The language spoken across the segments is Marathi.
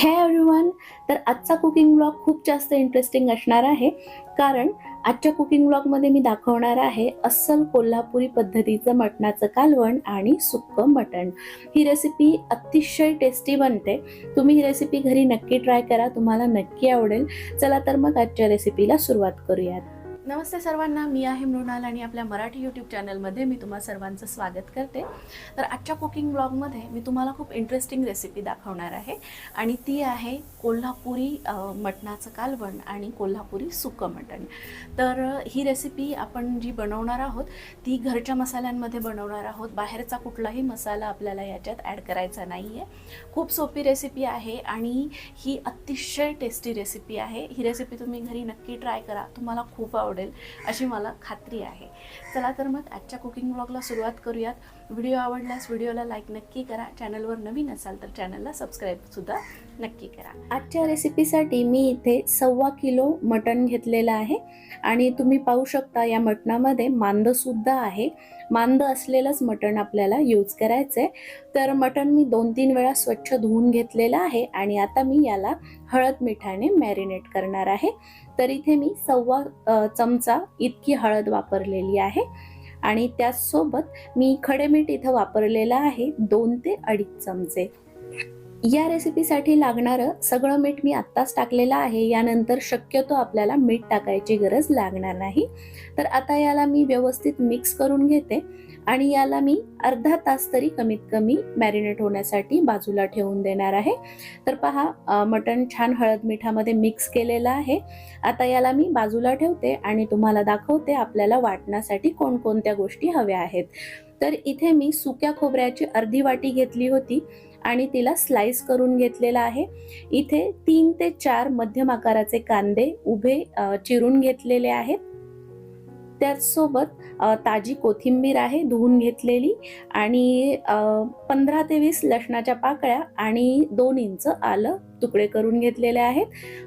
हे एव्हरीवन तर आजचा कुकिंग ब्लॉग खूप जास्त इंटरेस्टिंग असणार आहे. कारण आजच्या कुकिंग ब्लॉगमध्ये मी दाखवणार आहे अस्सल कोल्हापुरी पद्धतीचं मटणाचं कालवण आणि सुक्कं मटण. ही रेसिपी अतिशय टेस्टी बनते. तुम्ही ही रेसिपी घरी नक्की ट्राय करा तुम्हाला नक्की आवडेल. चला तर मग आजच्या रेसिपीला सुरुवात करूयात. नमस्ते सर्वांना मी आहे मृणाल आणि आपल्या मराठी यूट्यूब चॅनलमध्ये मी तुम्हा सर्वांचं स्वागत करते. तर आजच्या कुकिंग ब्लॉगमध्ये मी तुम्हाला खूप इंटरेस्टिंग रेसिपी दाखवणार आहे आणि ती आहे कोल्हापुरी मटणाचं कालवण आणि कोल्हापुरी सुकं मटण. तर ही रेसिपी आपण जी बनवणार आहोत ती घरच्या मसाल्यांमध्ये बनवणार आहोत. बाहेरचा कुठलाही मसाला आपल्याला याच्यात ॲड करायचा नाही आहे खूप सोपी रेसिपी आहे आणि ही अतिशय टेस्टी रेसिपी आहे. ही रेसिपी तुम्ही घरी नक्की ट्राय करा. तुम्हाला खूप आवडेल. अशी मला खात्री आहे. चला तर मग आजच्या कुकिंग ब्लॉगला सुरुवात करूयात. व्हिडिओ आवडल्यास व्हिडिओला लाईक नक्की करा. चॅनलवर नवीन असाल तर चॅनलला सबस्क्राईबसुद्धा नक्की करा. आजच्या रेसिपीसाठी मी इथे सव्वा किलो मटण घेतलेलं आहे. आणि तुम्ही पाहू शकता या मटणामध्ये मांदसुद्धा आहे. मांद असलेलंच मटण आपल्याला यूज करायचं आहे तर मटण मी दोन तीन वेळा स्वच्छ धुवून घेतलेलं आहे. आणि आता मी याला हळद मिठाने मॅरिनेट करणार आहे. तर इथे मी सव्वा चमचा इतकी हळद वापरलेली आहे. आणि त्याचसोबत मी खडे मीठ इथं वापरलेलं आहे दोन ते अडीच चमचे. या रेसिपीसाठी लागणारं सगळं मीठ मी आत्ताच टाकलेलं आहे. यानंतर शक्यतो आपल्याला मीठ टाकायची गरज लागणार नाही. तर आता याला मी व्यवस्थित मिक्स करून घेते आणि याला मी अर्धा तास तरी कमीत कमी मॅरिनेट होण्यासाठी बाजूला ठेवून देणार आहे. तर पहा मटण छान हळद मिठामध्ये मिक्स केलेलं आहे. आता याला मी बाजूला ठेवते आणि तुम्हाला दाखवते आपल्याला वाटण्यासाठी कोणकोणत्या गोष्टी हव्या आहेत. तर इथे मी सुक्या खोबऱ्याची अर्धी वाटी घेतली होती. आणि तिला स्लाइस करून घेतलेला आहे. इथे तीन ते चार मध्यम आकाराचे कांदे उभे चिरून घेतलेले आहेत. त्याचसोबत ताजी कोथिंबीर आहे धुवून घेतलेली आणि पंधरा ते वीस लसणाच्या पाकळ्या आणि दोन इंच आलं तुकडे करून घेतलेले आहेत.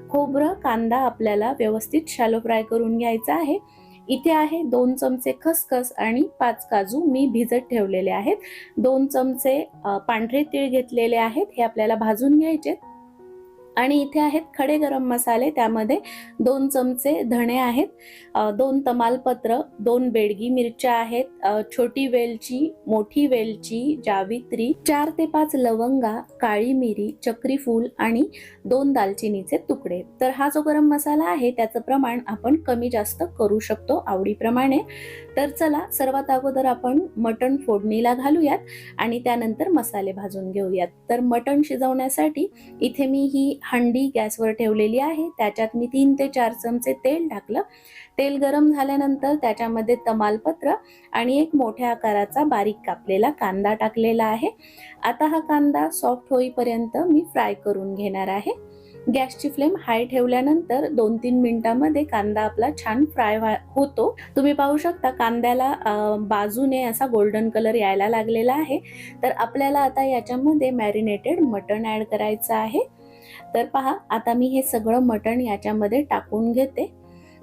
खोबरं कांदा आपल्याला व्यवस्थित शॅलो फ्राय करून घ्यायचा आहे. इथे आहे दोन चमचे खसखस आणि पाच काजू मी भिजत ठेवलेले आहेत. दोन चमचे पांढरे तीळ घेतलेले आहेत. हे आपल्याला भाजून घ्यायचे आणि इथे आहेत खडे गरम मसाले त्यामध्ये दोन चमचे धणे आहेत दोन तमालपत्र दोन बेडगी मिरच्या आहेत छोटी वेलची मोठी वेलची जावित्री चार ते पाच लवंगा काळी मिरी चक्री फूल आणि दोन दालचिनीचे तुकडे. तर हा जो गरम मसाला आहे त्याचं प्रमाण आपण कमी जास्त करू शकतो आवडीप्रमाणे. तर चला सर्वात अगोदर आपण मटण फोडणीला घालूयात आणि त्यानंतर मसाले भाजून घेऊयात. तर मटण शिजवण्यासाठी इथे मी ही हंडी गॅसवर ठेवलेली आहे. त्याच्यात मी तीन ते चार चमचे तेल टाकलं. तेल गरम झाल्यानंतर त्याच्यामध्ये तमालपत्र आणि एक मोठ्या आकाराचा बारीक कापलेला कांदा टाकलेला आहे. आता हा कांदा सॉफ्ट होईपर्यंत मी फ्राय करून घेणार आहे. गॅसची फ्लेम हाय ठेवल्यानंतर दोन तीन मिनिटांमध्ये कांदा आपला छान फ्राय होतो. तुम्ही पाहू शकता कांद्याला बाजूने असा गोल्डन कलर यायला लागलेला आहे. तर आपल्याला आता याच्यामध्ये मॅरिनेटेड मटण ॲड करायचं आहे. तर पहा आता मी हे सगळं मटण याच्यामध्ये टाकून घेते.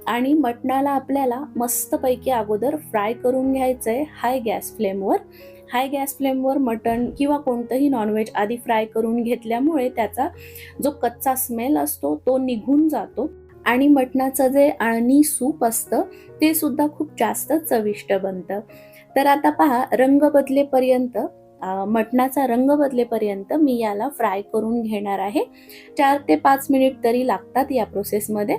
आणि मटणाला आपल्याला मस्तपैकी अगोदर फ्राय करून घ्यायचंय हाय गॅस फ्लेमवर. हाय गॅस फ्लेमवर मटण किंवा कोणतंही नॉनव्हेज आधी फ्राय करून घेतल्यामुळे त्याचा जो कच्चा स्मेल असतो तो निघून जातो. आणि मटणाचं जे अळणी सूप असतं ते सुद्धा खूप जास्त चविष्ट बनतं. तर आता पहा रंग बदलेपर्यंत मटणाचा रंग बदलेपर्यंत मी याला फ्राय करून घेणार आहे. चार ते पाच मिनिट तरी लागतात या प्रोसेसमध्ये.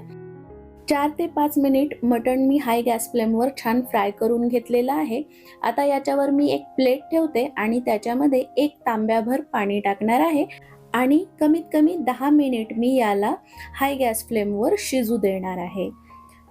चार ते पाच मिनिट मटण मी हाय गॅस फ्लेमवर छान फ्राय करून घेतलेलं आहे. आता याच्यावर मी एक प्लेट ठेवते आणि त्याच्यामध्ये एक तांब्याभर पाणी टाकणार आहे. आणि कमीत कमी दहा मिनिट मी याला हाय गॅस फ्लेमवर शिजू देणार आहे.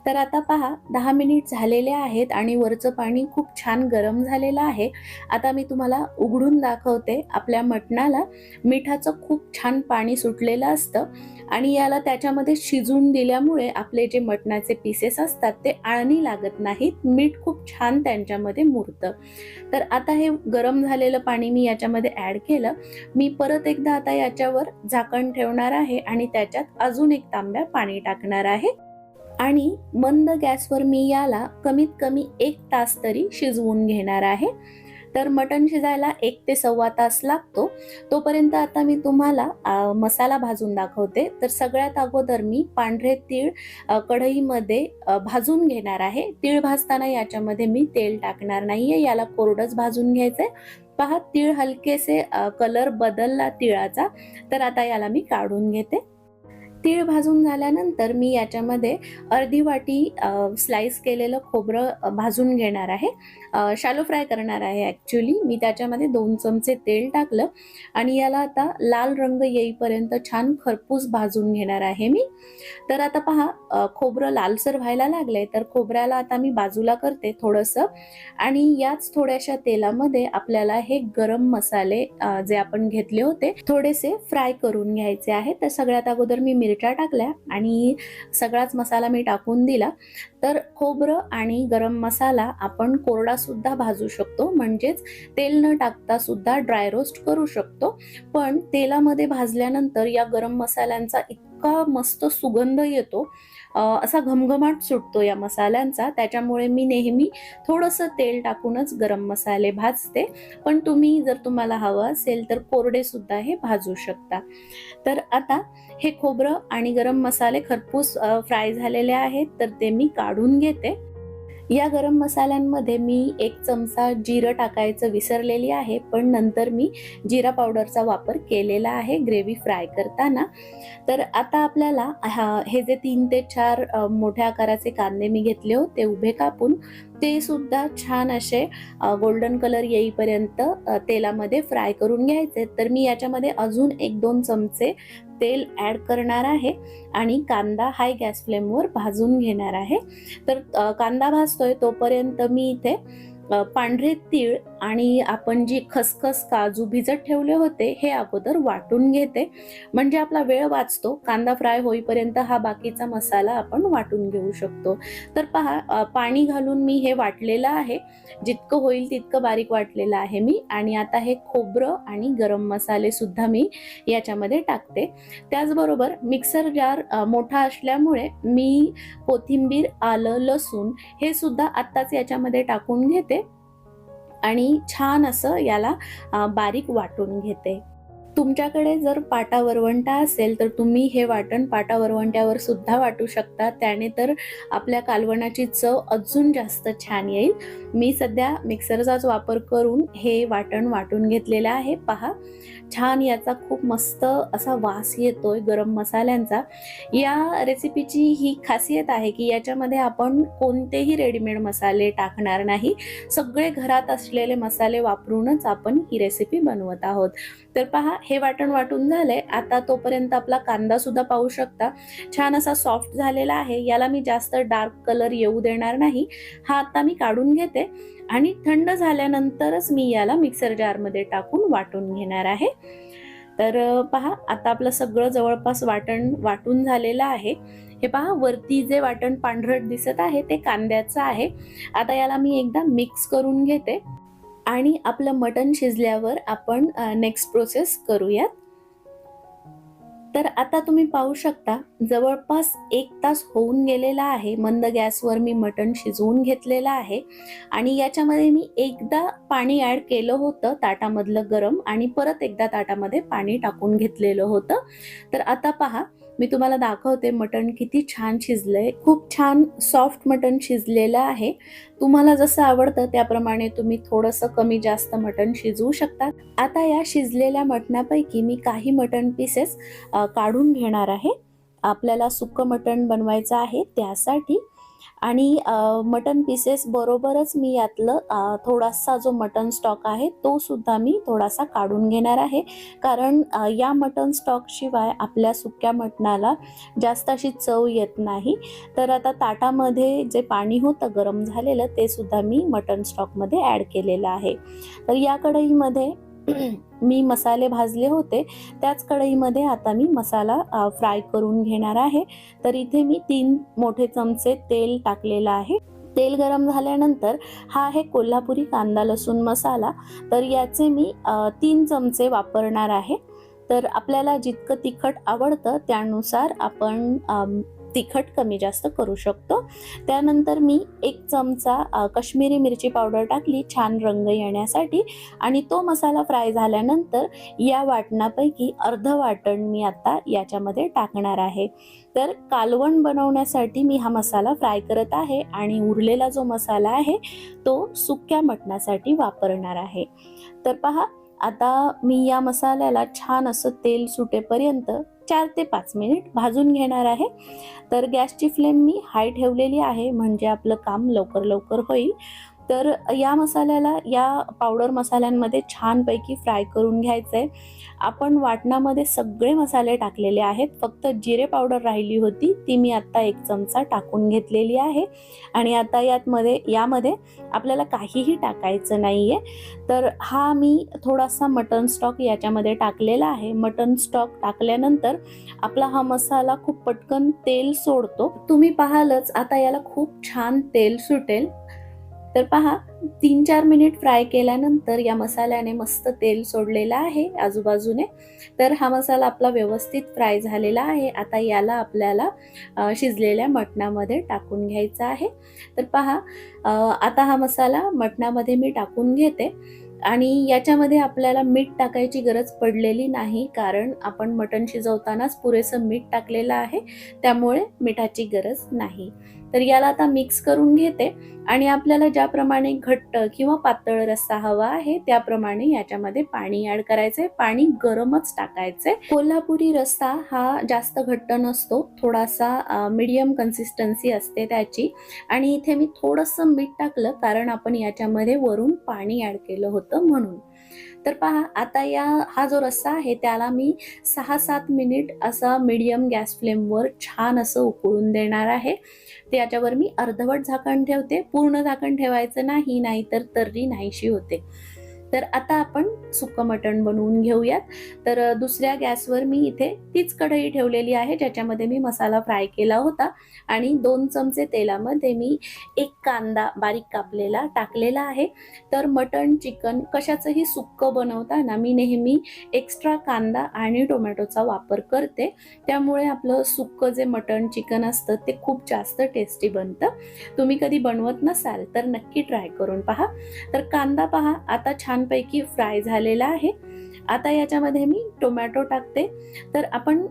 तर आता पहा दहा मिनिट झालेले आहेत आणि वरचं पाणी खूप छान गरम झालेलं आहे. आता मी तुम्हाला उघडून दाखवते आपल्या मटणाला. मिठाचं खूप छान पाणी सुटलेलं असतं आणि याला त्याच्यामध्ये शिजून दिल्यामुळे आपले जे मटणाचे पीसेस असतात ते आळणी लागत नाहीत. मीठ खूप छान त्यांच्यामध्ये मुरतं. तर आता हे गरम झालेलं पाणी मी याच्यामध्ये ॲड केलं. मी परत एकदा आता याच्यावर झाकण ठेवणार आहे आणि त्याच्यात अजून एक तांब्या पाणी टाकणार आहे. आणि मंद गॅसवर मी याला कमीत कमी एक तास तरी शिजवून घेणार आहे. तर मटण शिजायला एक ते सव्वा तास लागतो. तोपर्यंत आता मी तुम्हाला मसाला भाजून दाखवते. तर सगळ्यात अगोदर मी पांढरे तीळ कढईमध्ये भाजून घेणार आहे. तीळ भाजताना याच्यामध्ये मी तेल टाकणार नाहीये. याला कोरडंच भाजून घ्यायचंय. पहा तीळ हलकेसे कलर बदलला तिळाचा. तर आता याला मी काढून घेते. तीळ भाजून झाल्यानंतर मी याच्यामध्ये अर्धी वाटी स्लाइस केलेलं खोबरं भाजून घेणार आहे. शालो फ्राय करणार आहे ॲक्च्युली मी त्याच्यामध्ये दोन चमचे तेल टाकलं आणि याला आता लाल रंग येईपर्यंत छान खरपूस भाजून घेणार आहे मी. तर आता पहा खोबरं लालसर व्हायला लागलंय. तर खोबऱ्याला आता मी बाजूला करते थोडंसं. आणि याच थोड्याशा तेलामध्ये आपल्याला हे गरम मसाले जे आपण घेतले होते थोडेसे फ्राय करून घ्यायचे आहे तर सगळ्यात अगोदर मी मिरच्या टाकल्या आणि सगळाच मसाला मी टाकून दिला. तर खोबरं आणि गरम मसाला आपण कोरडा सुद्धा भाजू शकतो. म्हणजेच तेल न टाकता सुद्धा ड्राय रोस्ट करू शकतो. पण तेलामध्ये भाजल्यानंतर या गरम मसाल्यांचा इतका मस्त सुगंध येतो असा घमघमाट सुटतो या मसाल्यांचा. त्याच्यामुळे मी नेहमी थोडंसं तेल टाकूनच गरम मसाले भाजते. पण तुम्ही जर तुम्हाला हवं असेल तर कोरडे सुद्धा हे भाजू शकता. तर आता हे खोबरं आणि गरम मसाले खरपूस फ्राय झालेले आहेत. तर ते मी काढून घेते. या गरम मसाल्यांमध्ये मी एक चमचा जिरं टाकायचं विसरलेली आहे पण नंतर मी जिरा पावडरचा वापर केलेला आहे ग्रेव्ही फ्राय करताना. तर आता आपल्याला हा- हे जे तीन ते चार मोठ्या आकाराचे कांदे मी घेतले होते उभे कापून ते सुद्धा छान असे गोल्डन कलर येईपर्यंत तेलामध्ये फ्राय करून घ्यायचे. तर मी याच्यामध्ये अजून एक दोन चमचे तेल ॲड करणार आहे आणि कांदा हाय गॅस फ्लेमवर भाजून घेणार आहे. तर कांदा भाजतोय तोपर्यंत मी इथे पांढरे तीळ आणि आपण जी खसखस काजू भिजत ठेवले होते हे अगोदर वाटून घेते. म्हणजे आपला वेळ वाचतो. कांदा फ्राय होईपर्यंत हा बाकीचा मसाला आपण वाटून घेऊ शकतो. तर पहा पाणी घालून मी हे वाटलेलं आहे. जितकं होईल तितकं बारीक वाटलेलं आहे मी. आणि आता हे खोबरं आणि गरम मसाले सुद्धा मी याच्यामध्ये टाकते. त्याचबरोबर मिक्सर जार मोठा असल्यामुळे मी कोथिंबीर आलं लसूण हे सुद्धा आत्ताच याच्यामध्ये टाकून घेते. आणि छान असं याला बारीक वाटून घेते. तुमच्याकडे जर पाटा वरवंटा असेल तर तुम्ही हे वाटण पाटा वरवंट्यावर सुद्धा वाटू शकता. त्याने तर आपल्या कालवणाची चव अजून जास्त छान येईल. मी सध्या मिक्सरचाच वापर करून हे वाटण वाटून घेतलेलं आहे. पहा छान याचा खूप मस्त असा वास येतोय गरम मसाल्यांचा. या रेसिपीची ही खासियत आहे की याच्यामध्ये आपण कोणतेही रेडीमेड मसाले टाकणार नाही. सगळे घरात असलेले मसाले वापरूनच आपण ही रेसिपी बनवत आहोत. तर पहा हे वाटण वाटून झालंय. आता तोपर्यंत आपला कांदा सुद्धा पाहू शकता. छान असा सॉफ्ट झालेला आहे. याला मी जास्त डार्क कलर येऊ देणार नाही. हा आता मी काढून घेते. आणि थंड झाल्यानंतरच मी याला मिक्सर जारमध्ये टाकून वाटून घेणार आहे. तर पहा आता आपलं सगळं जवळपास वाटण वाटून झालेलं आहे. हे पहा वरती जे वाटण पांढरट दिसत आहे ते कांद्याचं आहे. आता याला मी एकदा मिक्स करून घेते. आणि आपलं मटण शिजल्यावर आपण नेक्स्ट प्रोसेस करूयात. तर आता तुम्ही पाहू शकता जवळपास एक तास होऊन गेलेला आहे. मंद गॅसवर मी मटण शिजवून घेतलेलं आहे. आणि याच्यामध्ये मी एकदा पाणी ॲड केलं होतं ताटामधलं गरम आणि परत एकदा ताटामध्ये पाणी टाकून घेतलेलं होतं. तर आता पहा मी तुम्हाला दाखवते मटण किती छान शिजलंय. खूप छान सॉफ्ट मटण शिजलेलं आहे. तुम्हाला जसं आवडतं त्याप्रमाणे तुम्ही थोडंसं कमी जास्त मटण शिजवू शकता. आता या शिजलेल्या मटणापैकी मी काही मटण पीसेस काढून घेणार आहे. आपल्याला सुक्क मटण बनवायचं आहे त्यासाठी आणि मटन पीसेस बरोबरच मी यातलं थोडासा जो मटन स्टॉक आहे तो सुद्धा मी थोडासा काढून घेणार आहे. कारण या मटन स्टॉकशिवाय आपल्या सुक्या मटणाला जास्त अशी चव येत नाही. तर आता ताटामध्ये जे पाणी होतं गरम झालेलं ते सुद्धा मी मटन स्टॉकमध्ये ॲड केलेलं आहे. तर या कढईमध्ये मी मसाले भाजले होते. त्याच कढईमध्ये आता मी मसाला फ्राय करून घेणार आहे. तर इथे मी तीन मोठे चमचे तेल टाकलेलं आहे. तेल गरम झाल्यानंतर हा आहे कोल्हापुरी कांदा लसूण मसाला. तर याचे मी तीन चमचे वापरणार आहे. तर आपल्याला जितकं तिखट आवडतं त्यानुसार आपण तिखट कमी जास्त करू शकतो. त्यानंतर मी एक चमचा कश्मीरी मिरची पावडर टाकली छान रंग येण्यासाठी. आणि तो मसाला फ्राय झाल्यानंतर या वाटणापैकी अर्ध वाटण मी आता याच्यामध्ये टाकणार आहे. तर कालवण बनवण्यासाठी मी हा मसाला फ्राय करत आहे आणि उरलेला जो मसाला आहे तो सुक्या मटणासाठी वापरणार आहे. तर पहा आता मी या मसाल्याला छान असं तेल सुटेपर्यंत चार ते पाच मिनिट भाजून घेणार आहे. तर गॅसची फ्लेम मी हाय ठेवलेली आहे. म्हणजे आपलं काम लवकर लवकर होईल. तर या मसाल्याला या पावडर मसाल्यांमध्ये छानपैकी फ्राय करून घ्यायचं आहे आपण वाटणामध्ये सगळे मसाले टाकलेले आहेत. फक्त जिरे पावडर राहिली होती ती मी आत्ता एक चमचा टाकून घेतलेली आहे. आणि आता यातमध्ये यामध्ये आपल्याला काहीही टाकायचं नाही आहे तर हा मी थोडासा मटन स्टॉक याच्यामध्ये टाकलेला आहे. मटन स्टॉक टाकल्यानंतर आपला हा मसाला खूप पटकन तेल सोडतो. तुम्ही पाहालच आता याला खूप छान तेल सुटेल. तर पहा तीन चार मिनिट फ्राय केल्यानंतर या मसाल्याने मस्त तेल सोडलेलं आहे आजूबाजूने. तर हा मसाला आपला व्यवस्थित फ्राय झालेला आहे. आता याला आपल्याला शिजलेल्या मटणामध्ये टाकून घ्यायचा आहे. तर पहा आता हा मसाला मटणामध्ये मी टाकून घेते. आणि याच्यामध्ये आपल्याला मीठ टाकायची गरज पडलेली नाही कारण आपण मटण शिजवतानाच पुरेसं मीठ टाकलेलं आहे. त्यामुळे मिठाची गरज नाही. तर याला आता मिक्स करून घेते. आणि आपल्याला ज्याप्रमाणे घट्ट किंवा पातळ रस्सा हवा आहे त्याप्रमाणे याच्यामध्ये पाणी ऍड करायचंय. पाणी गरमच टाकायचंय. कोल्हापुरी रस्सा हा जास्त घट्ट नसतो. थोडासा मीडियम कन्सिस्टन्सी असते त्याची. आणि इथे मी थोडंसं मीठ टाकलं कारण आपण याच्यामध्ये वरून पाणी ऍड केलं होतं म्हणून. तर पहा आता या हा जो रस्सा आहे त्याला मी सहा सात मिनिट असा मीडियम गॅस फ्लेमवर छान असं उकळून देणार आहे. त्याच्यावर मी अर्धवट झाकण ठेवते. पूर्ण झाकण ठेवायचं नाही नाहीतर तर्री नाहीशी होते. तर आता आपण सुकं मटण बनवून घेऊयात. तर दुसऱ्या गॅसवर मी इथे तीच कढई ठेवलेली आहे ज्याच्यामध्ये मी मसाला फ्राय केला होता. आणि दोन चमचे तेलामध्ये मी एक कांदा बारीक कापलेला टाकलेला आहे. तर मटण चिकन कशाचंही सुक्कं बनवताना मी नेहमी एक्स्ट्रा कांदा आणि टोमॅटोचा वापर करते. त्यामुळे आपलं सुक्क जे मटण चिकन असतं ते खूप जास्त टेस्टी बनतं. तुम्ही कधी बनवत नसाल तर नक्की ट्राय करून पहा. तर कांदा पहा आता छान छानपैकी फ्राय झालेला आहे. आता याच्यामध्ये मी टोमॅटो टाकते. तर आपण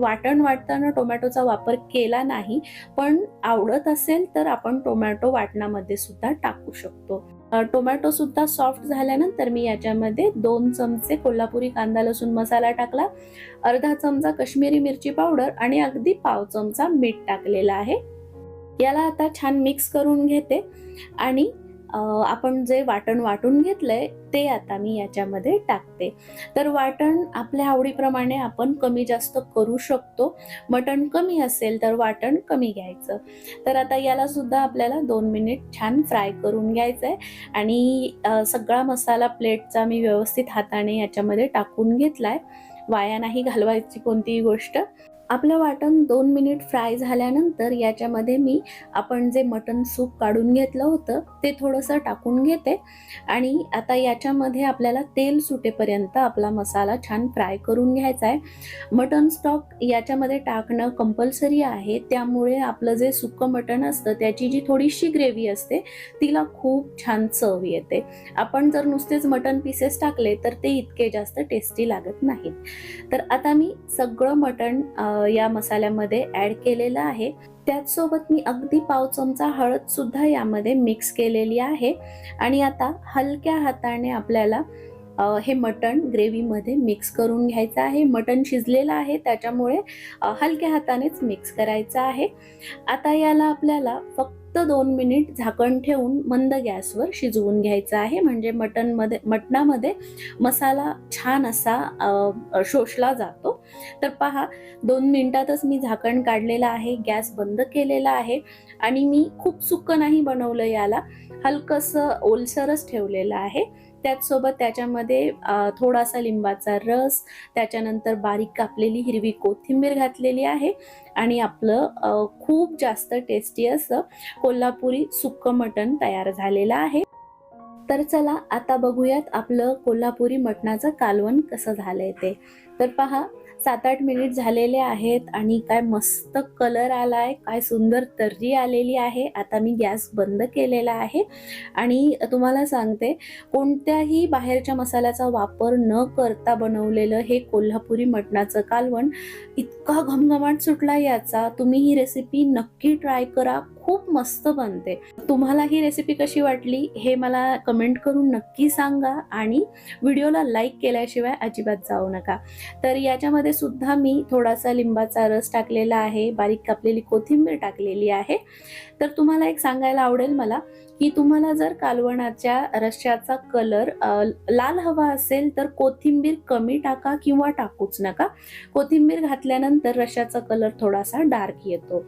वाटण वाटताना टोमॅटोचा वापर केला नाही पण आवडत असेल तर आपण टोमॅटो वाटणामध्ये सुद्धा टाकू शकतो. टोमॅटो सुद्धा सॉफ्ट झाल्यानंतर मी याच्यामध्ये दोन चमचे कोल्हापुरी कांदा लसूण मसाला टाकला अर्धा चमचा कश्मीरी मिरची पावडर आणि अगदी पाव चमचा मीठ टाकलेला आहे. याला आता छान मिक्स करून घेते आणि आपण जे वाटण वाटून घेतलंय ते आता मी याच्यामध्ये टाकते. तर वाटण आपल्या आवडीप्रमाणे आपण कमी जास्त करू शकतो. मटण कमी असेल तर वाटण कमी घ्यायचं. तर आता याला सुद्धा आपल्याला दोन मिनिट छान फ्राय करून घ्यायचं आहे आणि सगळा मसाला प्लेटचा मी व्यवस्थित हाताने याच्यामध्ये टाकून घेतलाय. वाया नाही घालवायची कोणतीही गोष्ट. आपलं वाटण दोन मिनिट फ्राय झाल्यानंतर याच्यामध्ये मी आपण जे मटन सूप काढून घेतलं होतं ते थोडंसं टाकून घेते. आणि आता याच्यामध्ये आपल्याला तेल सुटेपर्यंत आपला मसाला छान फ्राय करून घ्यायचा आहे. मटन स्टॉक याच्यामध्ये टाकणं कंपल्सरी आहे. त्यामुळे आपलं जे सुकं मटण असतं त्याची जी थोडीशी ग्रेव्ही असते तिला खूप छान चव येते. आपण जर नुसतेच मटन पीसेस टाकले तर ते इतके जास्त टेस्टी लागत नाहीत. तर आता मी सगळं मटण या मसाल्यामध्ये ॲड केलेलं आहे. त्याचसोबत मी अगदी पाव चमचा हळदसुद्धा यामध्ये मिक्स केलेली आहे. आणि आता हलक्या हाताने आपल्याला हे मटण ग्रेव्हीमध्ये मिक्स करून घ्यायचं आहे. मटण शिजलेलं आहे त्याच्यामुळे हलक्या हातानेच मिक्स करायचं आहे. आता याला आपल्याला फक्त दोन मिनिट झाकण ठेवून मंद गॅसवर शिजवून घ्यायचं आहे. म्हणजे मटणमध्ये मटणामध्ये मसाला छान असा शोषला जातो. तर पहा दोन मिनिटातच मी झाकण काढलेलं आहे गॅस बंद केलेला आहे. आणि मी खूप सुक्क नाही बनवलं याला. हलकंसं ओलसरच ठेवलेलं आहे. त्याचसोबत त्याच्यामध्ये थोडासा लिंबाचा रस त्याच्यानंतर बारीक कापलेली हिरवी कोथिंबीर घातलेली आहे आणि आपलं खूप जास्त टेस्टी असं कोल्हापुरी सुक्कं मटण तयार झालेलं आहे. तर चला आता बघूयात आपलं कोल्हापुरी मटणाचं कालवण कसं झालंय ते. तर पहा सात आठ मिनिट झालेले आहेत आणि काय मस्त कलर आलाय काय सुंदर तर्री आलेली आहे. आता मी गॅस बंद केलेला आहे आणि तुम्हाला सांगते कोणत्याही बाहेरच्या मसाल्याचा वापर न करता बनवलेलं हे कोल्हापुरी मटणाचं कालवण इतका घमघमाट सुटला याचा. तुम्ही ही रेसिपी नक्की ट्राय करा खूप मस्त बनते. तुम्हाला ही रेसिपी कशी वाटली हे मला कमेंट करून नक्की सांगा आणि व्हिडिओला लाईक केल्याशिवाय अजिबात जाऊ नका. तर याच्यामध्ये सुद्धा मी थोडासा लिंबाचा रस टाकलेला आहे बारीक कापलेली कोथिंबीर टाकलेली आहे. तर तुम्हाला एक सांगायला आवडेल मला की तुम्हाला जर कालवणाच्या रश्याचा कलर लाल हवा असेल तर कोथिंबीर कमी टाका किंवा टाकूच नका. कोथिंबीर घातल्यानंतर रश्याचा कलर थोडासा डार्क येतो.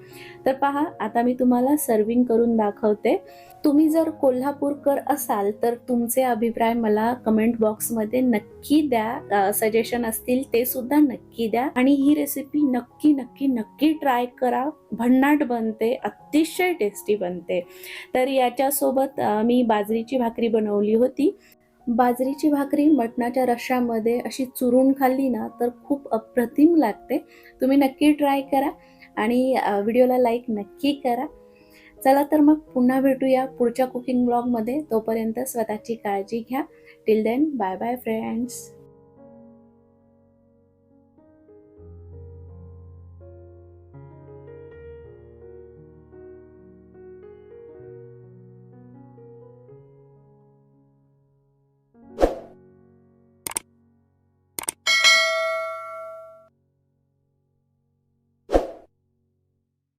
तर पहा आता मी तुम्हाला सर्विंग करून दाखवते. तुम्ही जर कोल्हापूरकर असाल तर तुमचे अभिप्राय मला कमेंट बॉक्समध्ये नक्की द्या. सजेशन असतील ते सुद्धा नक्की द्या. आणि ही रेसिपी नक्की नक्की नक्की ट्राय करा. भन्नाट बनते. अतिशय टेस्टी बनते. तर याच्यासोबत मी बाजरीची भाकरी बनवली होती. बाजरीची भाकरी मटणाच्या रश्श्यामध्ये अशी चुरून खाल्ली ना तर खूप अप्रतिम लागते. तुम्ही नक्की ट्राय करा. आणि व्हिडिओला लाईक नक्की करा. चला तर मग पुन्हा भेटूया पुढच्या कुकिंग ब्लॉगमध्ये तोपर्यंत स्वतःची काळजी घ्या. Till then bye bye friends